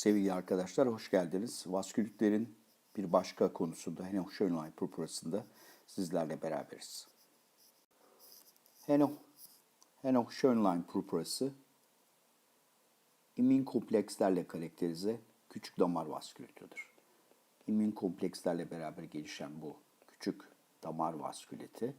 Sevgili arkadaşlar hoş geldiniz. Vaskülitlerin bir başka konusunda Henoch Schönlein purpurasında sizlerle beraberiz. Henoch, Henoch Schönlein purpurası immün komplekslerle karakterize küçük damar vaskülitüdür. İmmün komplekslerle beraber gelişen bu küçük damar vasküliti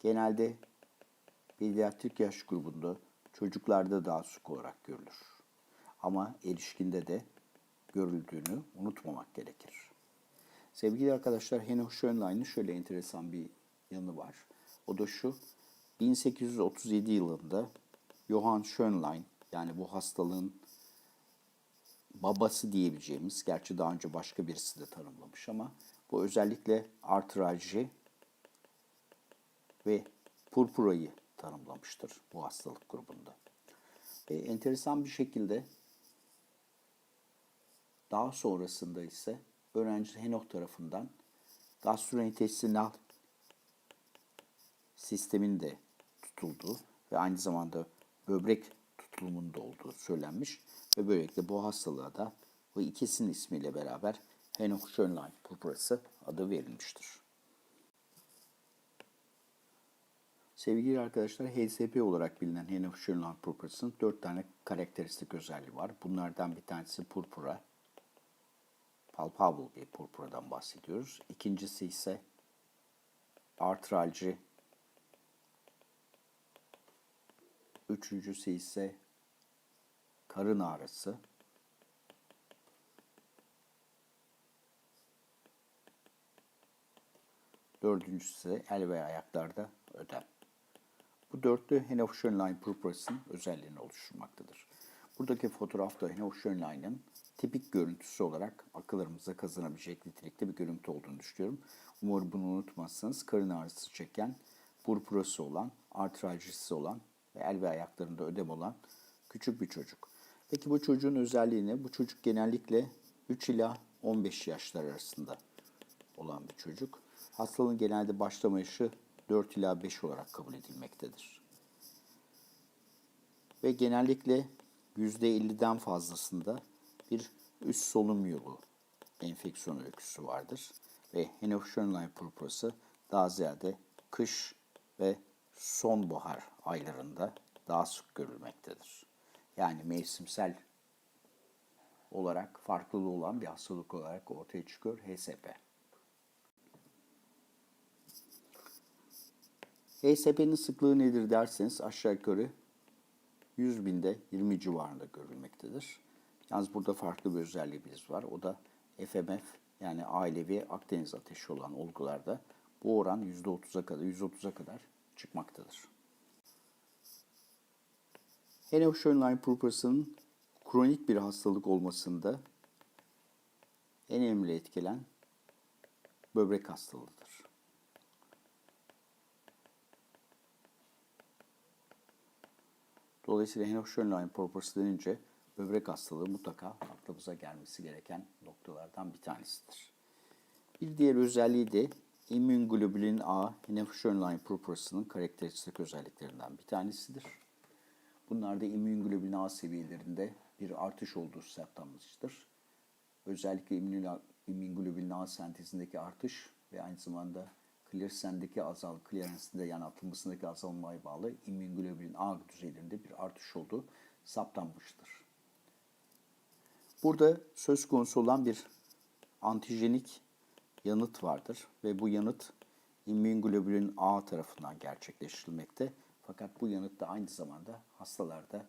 genelde pediatrik yaş grubunda çocuklarda daha sık olarak görülür. Ama erişkinde de görüldüğünü unutmamak gerekir. Sevgili arkadaşlar Henoch Schönlein'in şöyle enteresan bir yanı var. O da şu, 1837 yılında Johann Schönlein yani bu hastalığın babası diyebileceğimiz, gerçi daha önce başka birisi de tanımlamış ama bu özellikle artralji ve purpurayı tanımlamıştır bu hastalık grubunda. Ve enteresan bir şekilde daha sonrasında ise öğrenci Henoch tarafından gastrointestinal sistemin de tutulduğu ve aynı zamanda böbrek tutulumunda olduğu söylenmiş ve böylelikle bu hastalığa da bu ikisinin ismiyle beraber Henoch Schönlein purpurası adı verilmiştir. Sevgili arkadaşlar, HSP olarak bilinen Henoch Schönlein purpurasının dört tane karakteristik özelliği var. Bunlardan bir tanesi purpura, palpable bir purpuradan bahsediyoruz. İkincisi ise artralji. Üçüncüsü ise karın ağrısı. Dördüncüsü ise el ve ayaklarda ödem. Bu dörtlü Henoch Schönlein purpurasının özelliğini oluşturmaktadır. Buradaki fotoğrafta Henoch Schönlein'in tipik görüntüsü olarak akıllarımıza kazanabilecek nitelikte bir görüntü olduğunu düşünüyorum. Umarım bunu unutmazsınız. Karın ağrısı çeken, purpurası olan, artraljisi olan ve el ve ayaklarında ödem olan küçük bir çocuk. Peki bu çocuğun özelliği ne? Bu çocuk genellikle 3 ila 15 yaşlar arasında olan bir çocuk. Hastalığın genelde başlama yaşı 4 ila 5 olarak kabul edilmektedir. Ve genellikle %50'den fazlasında bir üst solunum yolu enfeksiyon öyküsü vardır. Ve Henoch Schönlein purpurası daha ziyade kış ve sonbahar aylarında daha sık görülmektedir. Yani mevsimsel olarak farklılığı olan bir hastalık olarak ortaya çıkıyor HSP. HSP'nin sıklığı nedir derseniz aşağı yukarı 100 binde 20 civarında görülmektedir. Yalnız burada farklı bir özelliğimiz var. O da FMF yani ailevi Akdeniz ateşi olan olgularda bu oran %30'a kadar, %30'a kadar çıkmaktadır. Henoch Schönlein purpurasının kronik bir hastalık olmasında en önemli etkilen böbrek hastalığıdır. Dolayısıyla Henoch Schönlein purpurası denince böbrek hastalığı mutlaka aklımıza gelmesi gereken noktalardan bir tanesidir. Bir diğer özelliği de immünoglobulin A Henoch Schönlein purpurasının karakteristik özelliklerinden bir tanesidir. Bunlarda immünoglobulin A seviyelerinde bir artış olduğu saptanmıştır. Özellikle immünoglobulin A sentezindeki artış ve aynı zamanda clearance'deki azal, clearance'inde yani atılmasındaki azalmaya bağlı immünoglobulin A düzeylerinde bir artış olduğu saptanmıştır. Burada söz konusu olan bir antijenik yanıt vardır ve bu yanıt immünoglobulin A tarafından gerçekleştirilmekte. Fakat bu yanıt da aynı zamanda hastalarda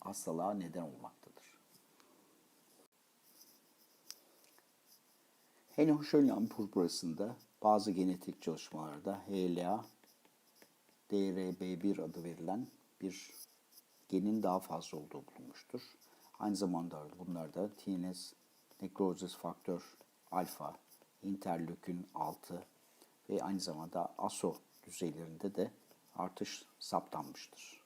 hastalığa neden olmaktadır. Schönlein purpurasında bazı genetik çalışmalarda HLA DRB1 adı verilen bir genin daha fazla olduğu bulunmuştur. Aynı zamanda bunlarda TNS, nekrozis faktör alfa, interleukin 6 ve aynı zamanda ASO düzeylerinde de artış saptanmıştır.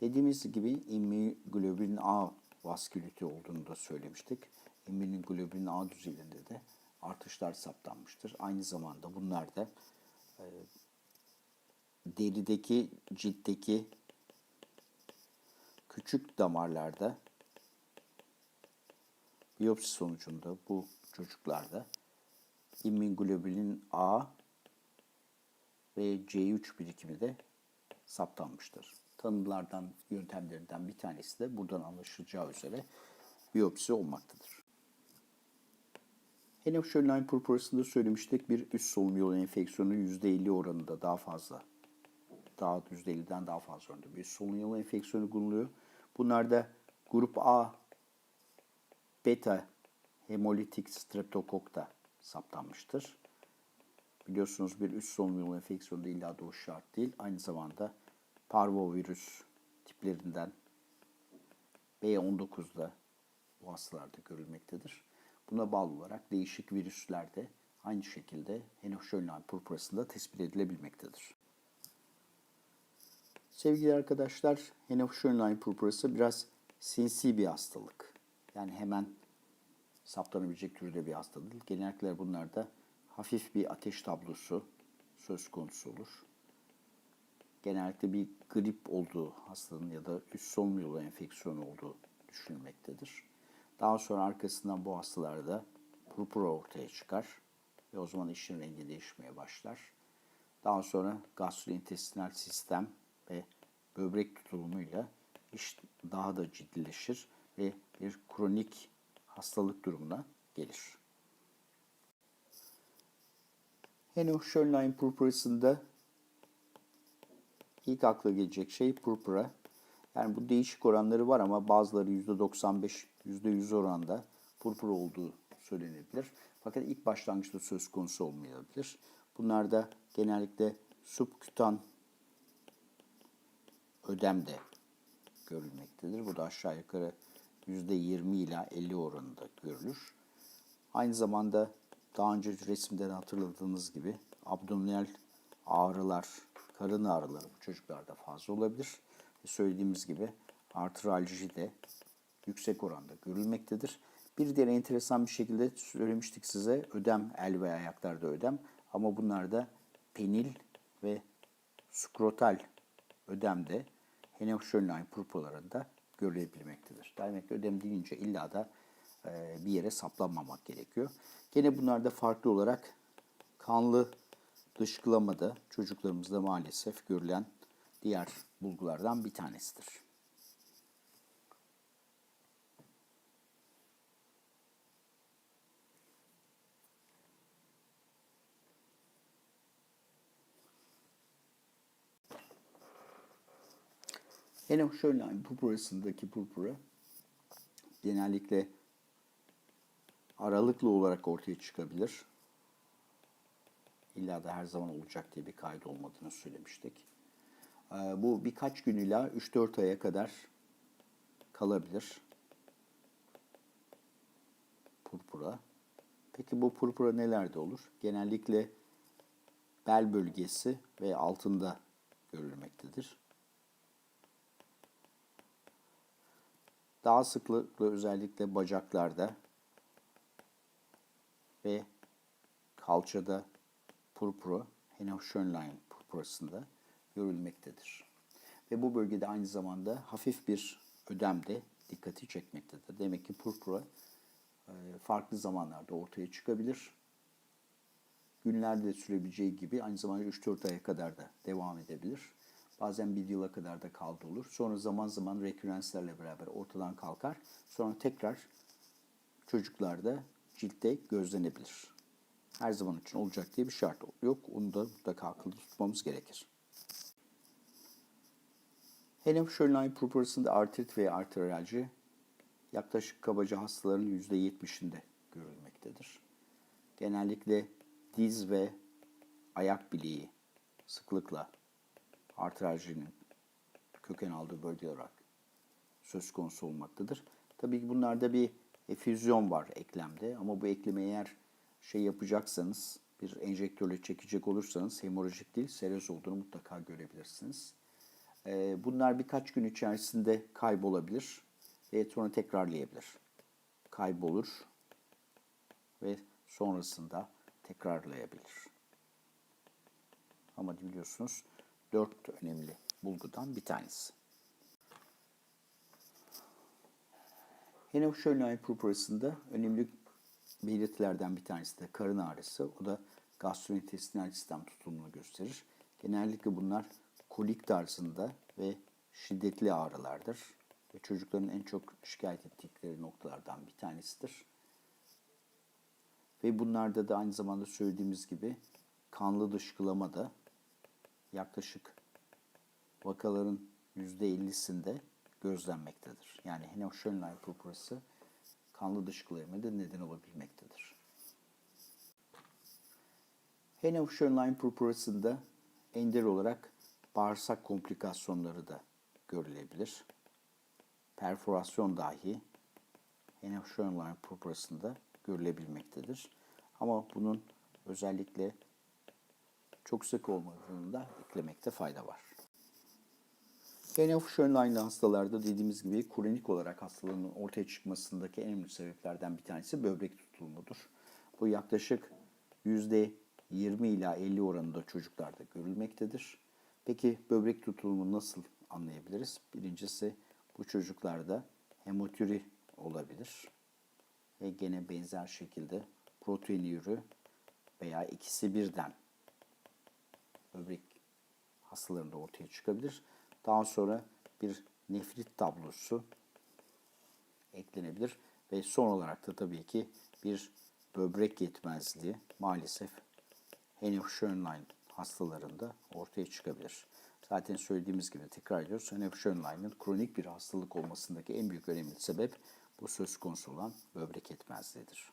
Dediğimiz gibi immunoglobulin A vasküliti olduğunu da söylemiştik. İmmünoglobulin A düzeylerinde de artışlar saptanmıştır. Aynı zamanda bunlar da e, derideki, ciltteki küçük damarlarda biyopsi sonucunda bu çocuklarda immunoglobulin A ve C3 birikimi de saptanmıştır. Tanılardan yöntemlerinden bir tanesi de buradan anlaşılacağı üzere biyopsi olmaktadır. Henofşönlein purpurasında söylemiştik bir üst solunum yolu enfeksiyonu %50 oranında daha fazla. Daha %50'den daha fazla oranında bir üst solunum yolu enfeksiyonu bulunuyor. Bunlarda grup A beta hemolitik streptokok da saptanmıştır. Biliyorsunuz bir üst solunum yolu enfeksiyonu da illa doğuş şart değil. Aynı zamanda parvovirüs tiplerinden B19'da bu hastalarda görülmektedir. Buna bağlı olarak değişik virüslerde aynı şekilde Henoch-Schönlein purpurasında tespit edilebilmektedir. Sevgili arkadaşlar, Henoch-Schönlein purpurası biraz sinsi bir hastalık. Yani hemen saptanabilecek türde bir hastalık. Genellikle bunlarda hafif bir ateş tablosu söz konusu olur. Genellikle bir grip olduğu hastanın ya da üst solunum yolu enfeksiyonu olduğu düşünülmektedir. Daha sonra arkasından bu hastalarda purpura ortaya çıkar ve o zaman işin rengi değişmeye başlar. Daha sonra gastrointestinal sistem ve böbrek tutulumuyla iş daha da ciddileşir ve bir kronik hastalık durumuna gelir. Henoch-Schönlein purpurasında ilk akla gelecek şey purpura. Yani bu değişik oranları var ama bazıları %95, %100 oranda purpura olduğu söylenebilir. Fakat ilk başlangıçta söz konusu olmayabilir. Bunlarda genellikle subkutan ödem de görülmektedir. Bu da aşağı yukarı %20 ila 50 oranında görülür. Aynı zamanda daha önce resimden hatırladığınız gibi abdominal ağrılar, karın ağrıları bu çocuklarda fazla olabilir. Söylediğimiz gibi artralji de yüksek oranda görülmektedir. Bir diğer enteresan bir şekilde söylemiştik size ödem, el ve ayaklarda ödem ama bunlarda penil ve skrotal ödem de Henoch-Schönlein purpuralarında görülebilmektedir. Demek ki ödem deyince illa da e, bir yere saplanmamak gerekiyor. Gene bunlarda farklı olarak kanlı dışkılama da çocuklarımızda maalesef görülen diğer bulgulardan bir tanesidir. Henoch-Schönlein purpurasındaki purpura genellikle aralıklı olarak ortaya çıkabilir. İlla da her zaman olacak diye bir kaydı olmadığını söylemiştik. Ee, Bu birkaç gün ila 3-4 aya kadar kalabilir. Purpura. Peki bu purpura nelerde olur? Genellikle bel bölgesi ve altında görülmektedir. Daha sıklıkla özellikle bacaklarda ve kalçada purpura, Henoch-Schönlein purpurasında görülmektedir. Ve bu bölgede aynı zamanda hafif bir ödem de dikkati çekmektedir. Demek ki purpura e, farklı zamanlarda ortaya çıkabilir. Günlerde sürebileceği gibi aynı zamanda 3-4 aya kadar da devam edebilir. Bazen bir yıla kadar da kaldı olur. Sonra zaman zaman rekürrenslerle beraber ortadan kalkar. Sonra tekrar çocuklarda ciltte gözlenebilir. Her zaman için olacak diye bir şart yok. Onu da mutlaka akılda tutmamız gerekir. Henoch-Schönlein purpurasında artrit veya arteriyalji yaklaşık kabaca hastaların %70'inde görülmektedir. Genellikle diz ve ayak bileği sıklıkla arteriyalcinin köken aldığı bölge olarak söz konusu olmaktadır. Tabii ki bunlarda bir efüzyon var eklemde ama bu ekleme eğer şey yapacaksanız bir enjektörle çekecek olursanız hemorajik değil seroz olduğunu mutlaka görebilirsiniz. Ee, Bunlar birkaç gün içerisinde kaybolabilir ve sonra tekrarlayabilir. Kaybolur ve sonrasında tekrarlayabilir. Ama biliyorsunuz dört önemli bulgudan bir tanesi. Henof-Schönlein purpurasında önemli belirtilerden bir tanesi de karın ağrısı. O da gastrointestinal sistem tutulumunu gösterir. Genellikle bunlar kolik tarzında ve şiddetli ağrılardır. Ve çocukların en çok şikayet ettikleri noktalardan bir tanesidir. Ve bunlarda da aynı zamanda söylediğimiz gibi kanlı dışkılama da yaklaşık vakaların %50'sinde gözlenmektedir. Yani Henof-Schönlein purpurası kanlı dışkılamaya da neden olabilmektedir. Henof-Schönlein purpurasında ender olarak bağırsak komplikasyonları da görülebilir. Perforasyon dahi Henof-Schönlein purpurasında görülebilmektedir. Ama bunun özellikle çok sık olmadığını da eklemekte fayda var. Henof-Schönlein'li hastalarda dediğimiz gibi kronik olarak hastalığın ortaya çıkmasındaki en önemli sebeplerden bir tanesi böbrek tutulumudur. Bu yaklaşık %20 ila 50 oranında çocuklarda görülmektedir. Peki böbrek tutulumu nasıl anlayabiliriz? Birincisi bu çocuklarda hemotüri olabilir. Ve gene benzer şekilde proteinürü veya ikisi birden böbrek hastalarında ortaya çıkabilir. Daha sonra bir nefrit tablosu eklenebilir ve son olarak da tabii ki bir böbrek yetmezliği maalesef Henof-Schönlein hastalarında ortaya çıkabilir. Zaten söylediğimiz gibi tekrar ediyoruz. Henof-Schönlein'in kronik bir hastalık olmasındaki en büyük önemli sebep bu söz konusu olan böbrek yetmezliğidir.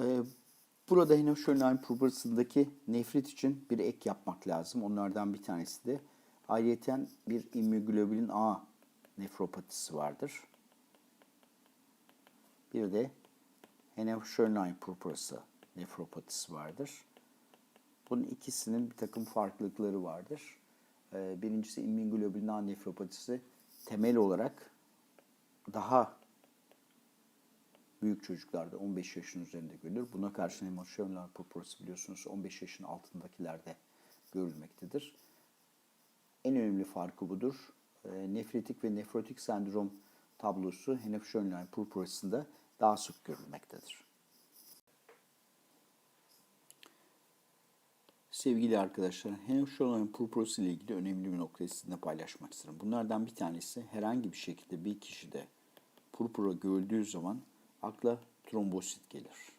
Ee, Burada Henof-Schönlein purpurasındaki nefrit için bir ek yapmak lazım. Onlardan bir tanesi de ayrıyeten bir immunoglobulin A nefropatisi vardır. Bir de Henof-Schönlein purpurası nefropatisi vardır. Bunun ikisinin bir takım farklılıkları vardır. Ee, birincisi immunoglobulin A nefropatisi temel olarak daha büyük çocuklarda 15 yaşın üzerinde görülür. Buna karşın emosyonel purpurası biliyorsunuz 15 yaşın altındakilerde görülmektedir. En önemli farkı budur. E, nefritik ve nefrotik sendrom tablosu Henof-Schönlein purpurasında daha sık görülmektedir. Sevgili arkadaşlar, Henof-Schönlein purpurası ile ilgili önemli bir noktayı sizinle paylaşmak isterim. Bunlardan bir tanesi herhangi bir şekilde bir kişide purpura görüldüğü zaman akla trombosit gelir.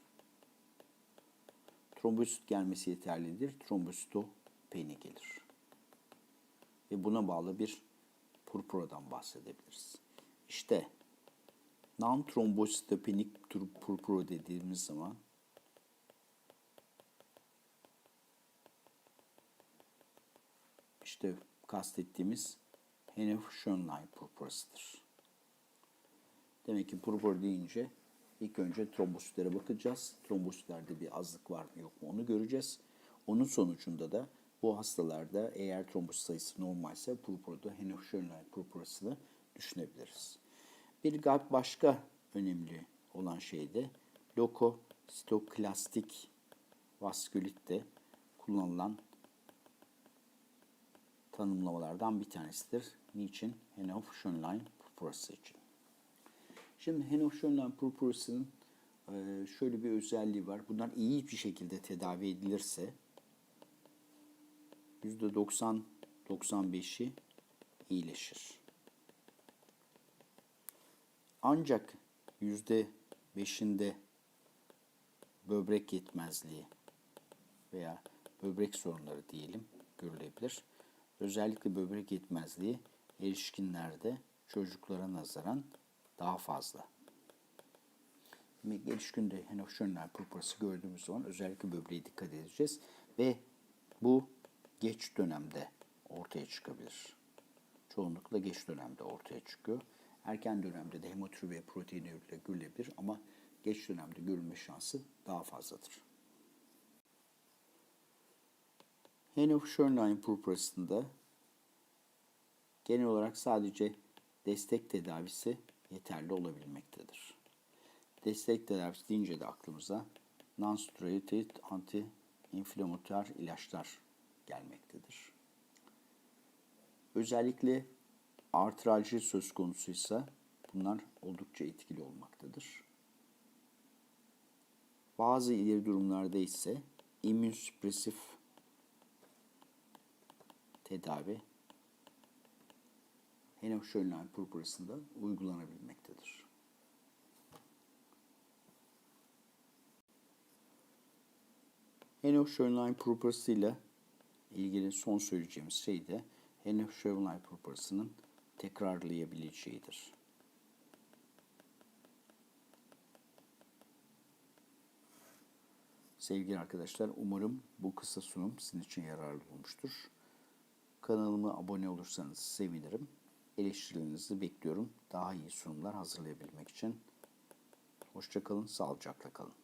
Trombosit gelmesi yeterlidir. Trombositopeni gelir. Ve buna bağlı bir purpuradan bahsedebiliriz. İşte non-trombositopenik purpura dediğimiz zaman işte kastettiğimiz Henof-Schönlein purpurasıdır. Demek ki purpura deyince İlk önce trombositlere bakacağız. Trombositlerde bir azlık var mı yok mu onu göreceğiz. Onun sonucunda da bu hastalarda eğer trombosit sayısı normalse purpurada Henof-Schönlein purpurasını düşünebiliriz. Bir başka önemli olan şey de lokositoklastik vaskülitte kullanılan tanımlamalardan bir tanesidir. Niçin? Henof-Schönlein purpurası için. Şimdi Henof-Schönlein purpurasının e, şöyle bir özelliği var. Bunlar iyi bir şekilde tedavi edilirse %90-95'i iyileşir. Ancak %5'inde böbrek yetmezliği veya böbrek sorunları diyelim görülebilir. Özellikle böbrek yetmezliği erişkinlerde çocuklara nazaran daha fazla. Gelişkünde Henof-Schönlein purpurası gördüğümüz zaman özellikle böbreğe dikkat edeceğiz ve bu geç dönemde ortaya çıkabilir. Çoğunlukla geç dönemde ortaya çıkıyor. Erken dönemde de hemotür ve proteinürle görülebilir ama geç dönemde görülme şansı daha fazladır. Henof-Schönlein purpurasında genel olarak sadece destek tedavisi yeterli olabilmektedir. Destek tedavisi deyince de aklımıza non-steroid anti-inflamatuar ilaçlar gelmektedir. Özellikle artralji söz konusuysa Bunlar oldukça etkili olmaktadır. Bazı ileri durumlarda ise immünsüpresif tedavi Henofşönlein purpurasında uygulanabilmektedir. Henofşönlein purpurası ile ilgili son söyleyeceğimiz şey de Henofşönlein purpurasının tekrarlayabileceğidir. Sevgili arkadaşlar, umarım bu kısa sunum sizin için yararlı olmuştur. Kanalıma abone olursanız sevinirim. Eleştirilerinizi bekliyorum. Daha iyi sunumlar hazırlayabilmek için. Hoşçakalın, sağlıcakla kalın.